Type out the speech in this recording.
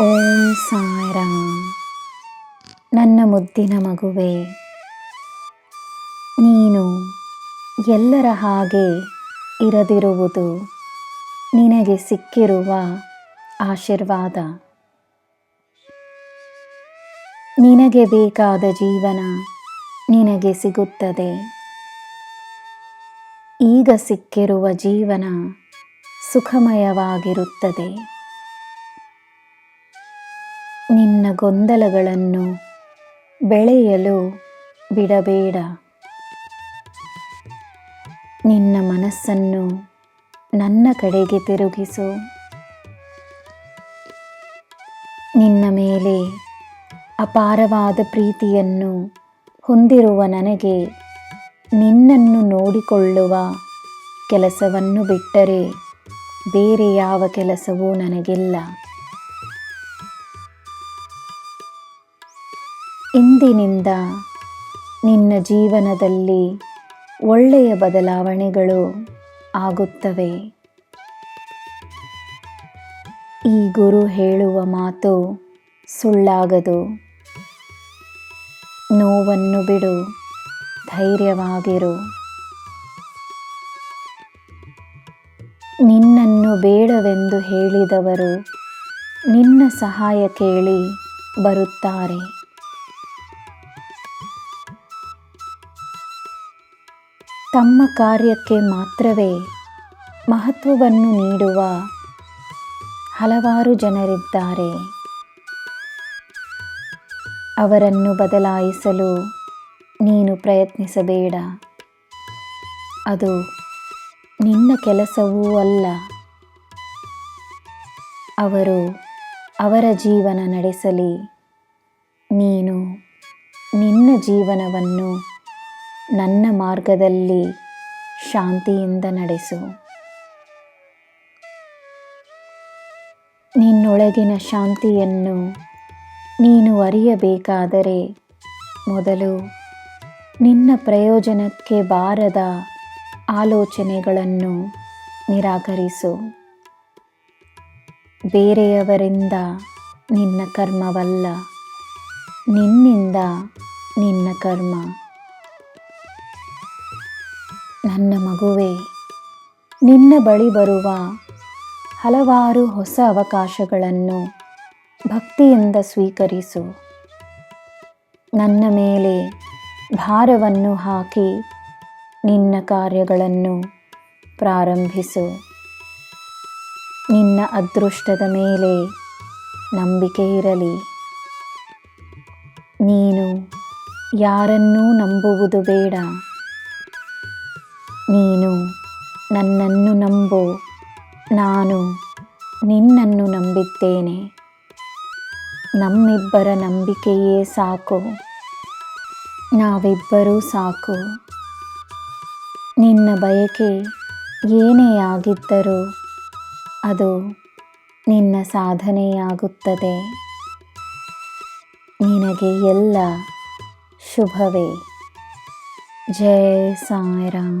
ಓಂ ಸಾಯಿರಾಮ್. ನನ್ನ ಮುದ್ದಿನ ಮಗುವೆ, ನೀನು ಎಲ್ಲರ ಹಾಗೆ ಇರದಿರುವುದು ನಿನಗೆ ಸಿಕ್ಕಿರುವ ಆಶೀರ್ವಾದ. ನಿನಗೆ ಬೇಕಾದ ಜೀವನ ನಿನಗೆ ಸಿಗುತ್ತದೆ. ಈಗ ಸಿಕ್ಕಿರುವ ಜೀವನ ಸುಖಮಯವಾಗಿರುತ್ತದೆ. ನಿನ್ನ ಗೊಂದಲಗಳನ್ನು ಬೆಳೆಯಲು ಬಿಡಬೇಡ. ನಿನ್ನ ಮನಸ್ಸನ್ನು ನನ್ನ ಕಡೆಗೆ ತಿರುಗಿಸು. ನಿನ್ನ ಮೇಲೆ ಅಪಾರವಾದ ಪ್ರೀತಿಯನ್ನು ಹೊಂದಿರುವ ನನಗೆ ನಿನ್ನನ್ನು ನೋಡಿಕೊಳ್ಳುವ ಕೆಲಸವನ್ನು ಬಿಟ್ಟರೆ ಬೇರೆ ಯಾವ ಕೆಲಸವೂ ನನಗಿಲ್ಲ. ಇಂದಿನಿಂದ ನಿನ್ನ ಜೀವನದಲ್ಲಿ ಒಳ್ಳೆಯ ಬದಲಾವಣೆಗಳು ಆಗುತ್ತವೆ. ಈ ಗುರು ಹೇಳುವ ಮಾತು ಸುಳ್ಳಾಗದು. ನೋವನ್ನು ಬಿಡು, ಧೈರ್ಯವಾಗಿರು. ನಿನ್ನನ್ನು ಬೇಡವೆಂದು ಹೇಳಿದವರು ನಿನ್ನ ಸಹಾಯ ಕೇಳಿ ಬರುತ್ತಾರೆ. ತಮ್ಮ ಕಾರ್ಯಕ್ಕೆ ಮಾತ್ರವೇ ಮಹತ್ವವನ್ನು ನೀಡುವ ಹಲವಾರು ಜನರಿದ್ದಾರೆ. ಅವರನ್ನು ಬದಲಾಯಿಸಲು ನೀನು ಪ್ರಯತ್ನಿಸಬೇಡ. ಅದು ನಿನ್ನ ಕೆಲಸವೂ ಅಲ್ಲ. ಅವರು ಅವರ ಜೀವನ ನಡೆಸಲಿ. ನೀನು ನಿನ್ನ ಜೀವನವನ್ನು ನನ್ನ ಮಾರ್ಗದಲ್ಲಿ ಶಾಂತಿಯಿಂದ ನಡೆಸು. ನಿನ್ನೊಳಗಿನ ಶಾಂತಿಯನ್ನು ನೀನು ಅರಿಯಬೇಕಾದರೆ ಮೊದಲು ನಿನ್ನ ಪ್ರಯೋಜನಕ್ಕೆ ಬಾರದ ಆಲೋಚನೆಗಳನ್ನು ನಿರಾಕರಿಸು. ಬೇರೆಯವರಿಂದ ನಿನ್ನ ಕರ್ಮವಲ್ಲ, ನಿನ್ನಿಂದ ನಿನ್ನ ಕರ್ಮ. ನನ್ನ ಮಗುವೆ, ನಿನ್ನ ಬಳಿ ಬರುವ ಹಲವಾರು ಹೊಸ ಅವಕಾಶಗಳನ್ನು ಭಕ್ತಿಯಿಂದ ಸ್ವೀಕರಿಸು. ನನ್ನ ಮೇಲೆ ಭಾರವನ್ನು ಹಾಕಿ ನಿನ್ನ ಕಾರ್ಯಗಳನ್ನು ಪ್ರಾರಂಭಿಸು. ನಿನ್ನ ಅದೃಷ್ಟದ ಮೇಲೆ ನಂಬಿಕೆ ಇರಲಿ. ನೀನು ಯಾರನ್ನೂ ನಂಬುವುದು ಬೇಡ. ನೀನು ನನ್ನನ್ನು ನಂಬು. ನಾನು ನಿನ್ನನ್ನು ನಂಬಿದ್ದೇನೆ. ನಮ್ಮಿಬ್ಬರ ನಂಬಿಕೆಯೇ ಸಾಕು. ನಾವಿಬ್ಬರೂ ಸಾಕು. ನಿನ್ನ ಬಯಕೆ ಏನೇ ಆಗಿದ್ದರೂ ಅದು ನಿನ್ನ ಸಾಧನೆಯಾಗುತ್ತದೆ. ನಿನಗೆ ಎಲ್ಲ ಶುಭವೇ. ಜಯ ಸಾಯಿರಾಮ್